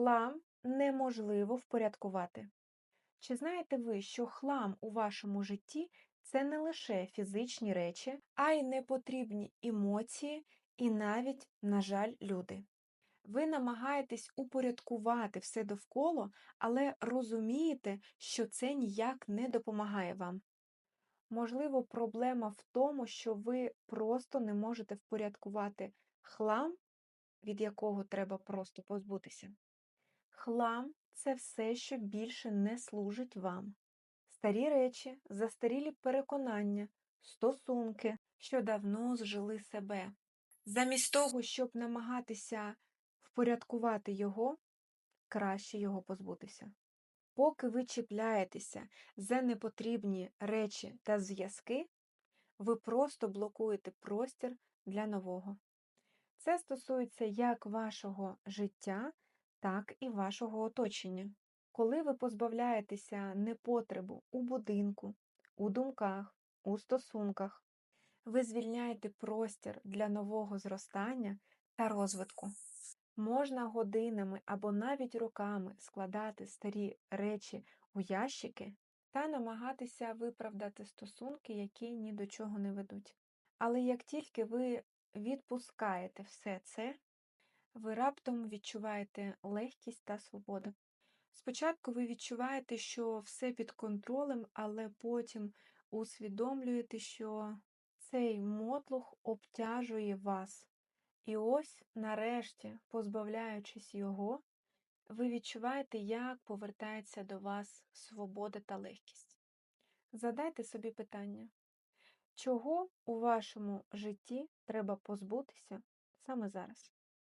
Хлам неможливо впорядкувати. Чи знаєте ви, що хлам у вашому житті це не лише фізичні речі, а й непотрібні емоції і навіть, на жаль, люди? Ви намагаєтесь упорядкувати все довкола, але розумієте, що це ніяк не допомагає вам. Можливо, проблема в тому, що ви просто не можете впорядкувати хлам, від якого треба просто позбутися. Хлам це все, що більше не служить вам. Старі речі, застарілі переконання, стосунки, що давно зжили себе. Замість того, щоб намагатися впорядкувати його, краще його позбутися. Поки ви чіпляєтеся за непотрібні речі та зв'язки, ви просто блокуєте простір для нового. Це стосується як вашого життя, так і вашого оточення. Коли ви позбавляєтеся непотребу у будинку, у думках, у стосунках, ви звільняєте простір для нового зростання та розвитку. Можна годинами або навіть роками складати старі речі у ящики та намагатися виправдати стосунки, які ні до чого не ведуть. Але як тільки ви відпускаєте все це, ви раптом відчуваєте легкість та свободу. Спочатку ви відчуваєте, що все під контролем, але потім усвідомлюєте, що цей мотлух обтяжує вас. І ось, нарешті, позбавляючись його, ви відчуваєте, як повертається до вас свобода та легкість. Задайте собі питання, чого у вашому житті треба позбутися саме зараз?